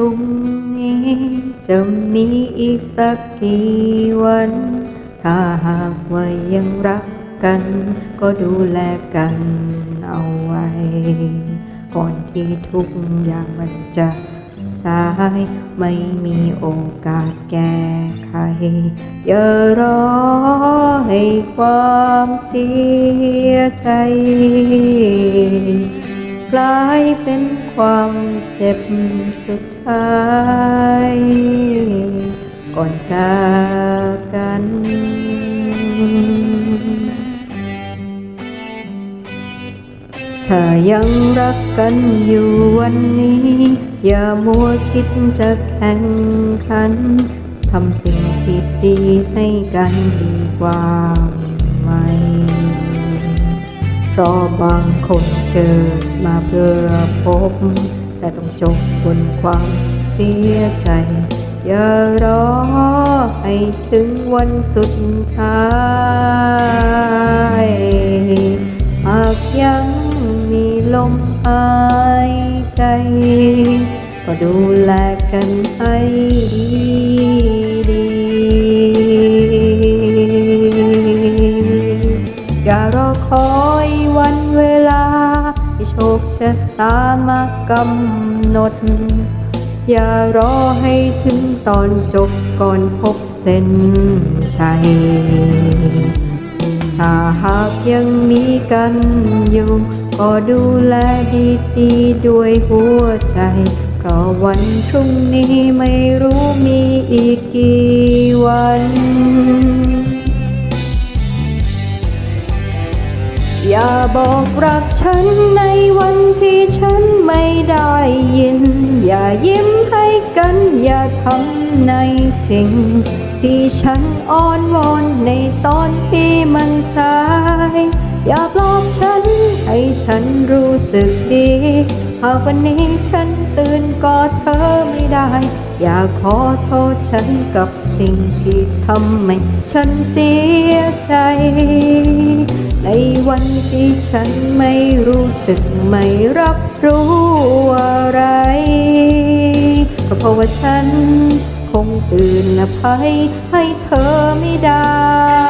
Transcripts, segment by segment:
พรุ่งนี้จะมีอีกสักกี่วัน ถ้าหากว่ายังรักกัน ก็ดูแลกันเอาไว้ ก่อนที่ทุกอย่างมันจะสายไม่มีโอกาสแก้ไขอย่ารอให้ความเสียใจ กลายเป็นความเจ็บสุดท้าย ก่อนจากกัน ถ้ายังรักกันอยู่วันนี้ อย่ามัวคิดจะแข่งขันทำสิ่งที่ดีให้กันดีกว่าไหม ราะบางคนเกิดมาเพื่อพบ แต่ต้องจบบนความเสียใจ อย่ารอให้ถึงวันสุดท้ายหากยังมีลมหายใจ ก็ดูแลกันให้ กำหนด อย่ารอให้ถึงตอนจบก่อนพบเส้นชัย ถ้าหากยังมีกันอยู่ ก็ดูแลดีๆด้วยหัวใจเพราะวันพรุ่งนี้ไม่รู้มีอีกกี่วัน อย่าบอกรักฉันในวันที่ฉันไม่ได้ยิน อย่ายิ้มให้กัน อย่าทำในสิ่ง ที่ฉันอ้อนวอนในตอนที่มันสาย อย่าปลอบฉันให้ฉันรู้สึกดี หากวันนี้ฉันตื่นกอดเธอไม่ได้ อย่าขอโทษฉันกับสิ่งที่ทำให้ฉันเสียใจ วันที่ฉันไม่รู้สึกไม่รับรู้อะไร ก็เพราะว่าฉันคงตื่นอภัยให้เธอไม่ได้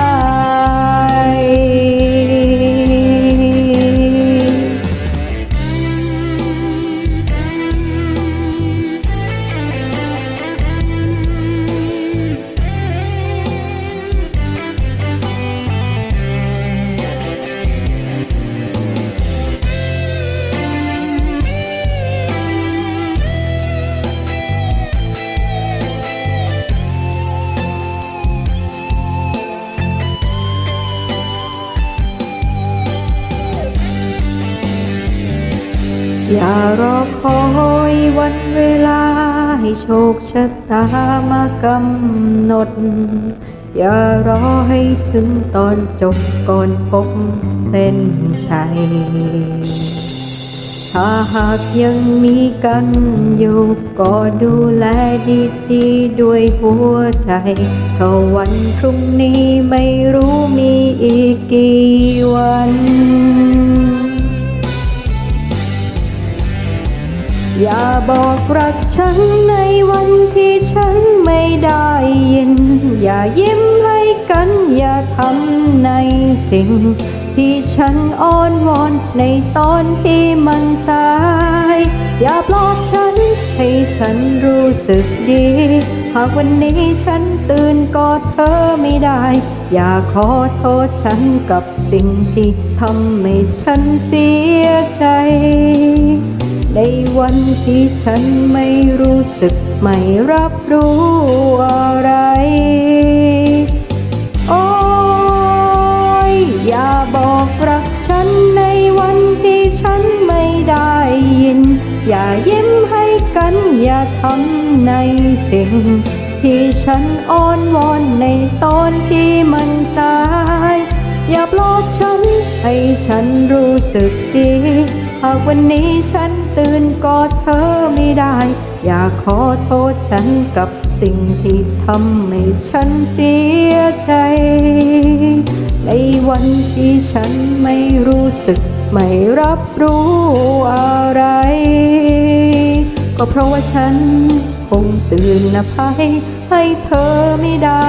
อย่ารอคอยวันเวลาให้โชคชะตามากำหนด อย่ารอให้ถึงตอนจบก่อนพบเส้นชัย ถ้าหากยังมีกันอยู่ก็ดูแลดีๆด้วยหัวใจ เพราะวันพรุ่งนี้ไม่รู้มีอีกกี่วัน บอกรักฉันในวันที่ฉันไม่ได้ยิน อย่ายิ้มให้กันอย่าทำในสิ่ง ที่ฉันอ้อนวอนในตอนที่มันสาย อย่าปลอบฉันให้ฉันรู้สึกดี หากวันนี้ฉันตื่นกอดเธอไม่ได้ อย่าขอโทษฉันกับสิ่งที่ทำให้ฉันเสียใจ วันที่ฉันไม่รู้สึกไม่รับรู้อะไร โอ้ยอย่าบอกรักฉันในวันที่ฉันไม่ได้ยิน อย่ายิ้มให้กันอย่าทำในสิ่ง ที่ฉันอ้อนวอนในตอนที่มันสาย อย่าปลอบฉันให้ฉันรู้สึกดี หากวันนี้ฉันตื่นกอดเธอไม่ได้ อย่าขอโทษฉันกับสิ่งที่ทำให้ฉันเสียใจ ในวันที่ฉันไม่รู้สึก ไม่รับรู้อะไร ก็เพราะว่าฉันคงตื่นอภัยให้เธอไม่ได้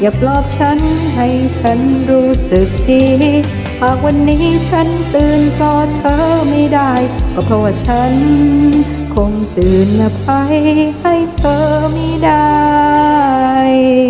อย่าปลอบฉันให้ฉันรู้สึกดี หากวันนี้ฉันตื่นกอดเธอไม่ได้ก็เพราะว่าฉัน คงตื่นและไปให้เธอไม่ได้